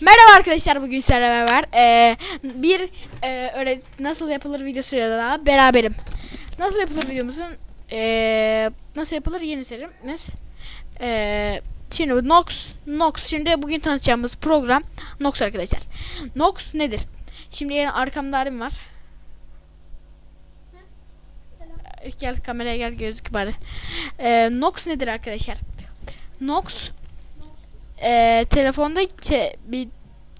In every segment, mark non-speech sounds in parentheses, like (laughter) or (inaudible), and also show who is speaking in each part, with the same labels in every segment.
Speaker 1: Merhaba arkadaşlar bugün sizlerle beraber eee, bir eee, öyle nasıl yapılır videosuyla daha beraberim. Nasıl yapılır videomuzun eee, nasıl yapılır yeni serimiz. Eee şimdi Nox Nox şimdi bugün tanıtacağımız program Nox arkadaşlar. Nox nedir? Şimdi yine arkamda Arim var. Ee, Gel kameraya gel gözük bari. Eee Nox nedir arkadaşlar? Nox eee telefonda te- bir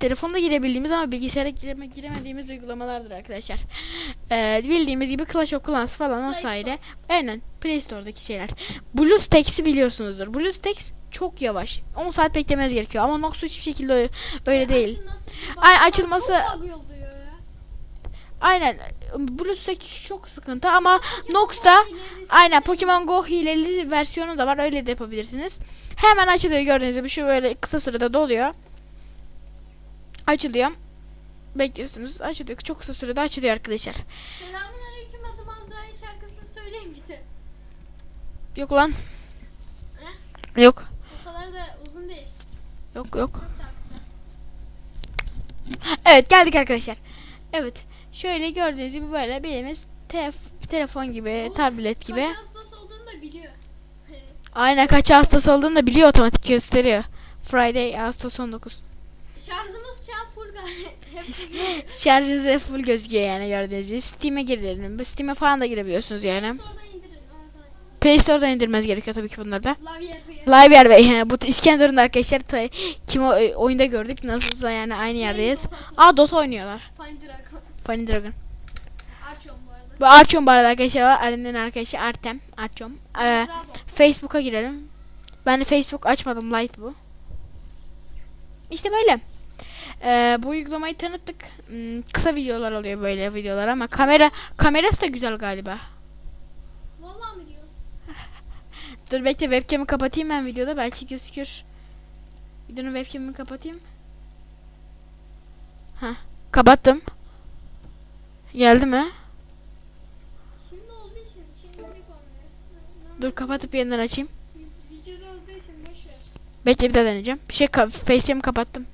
Speaker 1: telefonda girebildiğimiz ama bilgisayara gireme, giremediğimiz uygulamalardır arkadaşlar. Eee, (gasps) bildiğimiz gibi Clash of Clans falan o sayede. Aynen Play Store'daki şeyler. BlueStacks'i biliyorsunuzdur. BlueStacks çok yavaş. 10 saat beklemeniz gerekiyor ama Nox hiçbir şekilde öyle, öyle değil.
Speaker 2: Açılması,
Speaker 1: Ay, açılması-
Speaker 2: Çok
Speaker 1: BlueStacks çok sıkıntı ama Nox'ta Aynen Pokemon Go hileli versiyonu da var. Öyle de yapabilirsiniz. Hemen açılıyor gördüğünüz gibi. Şu böyle kısa sürede doluyor. Açılıyor. Bekliyorsunuz. Açılıyor. Çok kısa sürede açılıyor arkadaşlar.
Speaker 2: Selamünaleyküm adım Azrail şarkısını söyleyin bir de.
Speaker 1: Yok lan. Yok.
Speaker 2: O kadar da uzun değil.
Speaker 1: Yok yok. Evet geldik arkadaşlar. Evet. Şöyle gördüğünüz gibi böyle bildiğimiz tef- telefon gibi,
Speaker 2: Oğlum,
Speaker 1: tablet gibi.
Speaker 2: Kaç hastası olduğunu da biliyor. (laughs)
Speaker 1: Aynen kaç hastası olduğunu da biliyor otomatik gösteriyor. Friday Ağustos 19.
Speaker 2: Şarjımız şu an full gayet. (laughs)
Speaker 1: Şarjınız full gözüküyor yani gördüğünüz gibi. Steam'e girelim. Steam'e falan da girebiliyorsunuz yani. Play Store'dan indirmeniz gerekiyor tabii ki bunları da. Live yer ve yani bu İskenderun arkadaşlar ta, kim o, e, oyunda gördük nasılsa yani aynı yerdeyiz. Aa Dota oynuyorlar.
Speaker 2: Find Dragon.
Speaker 1: Funny Dragon.
Speaker 2: Arçon bu arada.
Speaker 1: Bu Arçon bu arada arkadaşlar var. Aren'in arkadaşı Artem. Arçon. Ee. Facebook'a girelim. Ben de Facebook açmadım. Light bu. İşte böyle. Ee, bu uygulamayı tanıttık. Hmm, kısa videolar oluyor böyle videolar ama kamera kamerası da güzel galiba. Dur bekle webcam'i kapatayım ben videoda belki gözükür. Videonun webcam'ini kapatayım. Ha, kapattım. Geldi mi?
Speaker 2: Şimdi olduğu için şimdilik olmuyor.
Speaker 1: Dur kapatıp yeniden açayım.
Speaker 2: Vi- Videoda olduğu için boş ver.
Speaker 1: Bekle bir daha deneyeceğim. Bir şey ka- facecam'i kapattım.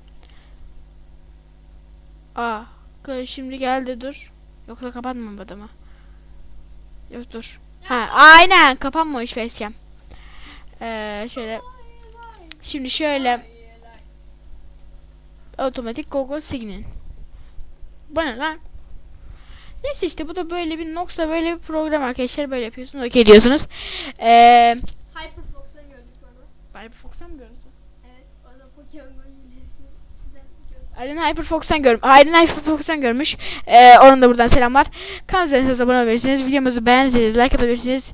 Speaker 1: Aa, şimdi geldi dur. Yoksa kapatmadım mı? Yok dur. Ha, aynen kapanmamış facecam. Ee, şöyle şimdi şöyle otomatik Google Signin. Bu ne lan? Neyse işte bu da böyle bir Nox'a böyle bir program arkadaşlar böyle yapıyorsunuz. Okey diyorsunuz. Ee,
Speaker 2: Hyperfox'tan gördük orada.
Speaker 1: Hyperfox'tan mı görüyorsun?
Speaker 2: Evet, orada Pokemon.
Speaker 1: Arena Hyperfox'tan görmüş. Arena Hyperfox'tan görmüş. Ee, onun da buradan selamlar. Kanalımıza abone olabilirsiniz. Videomuzu beğendiyseniz like atabilirsiniz.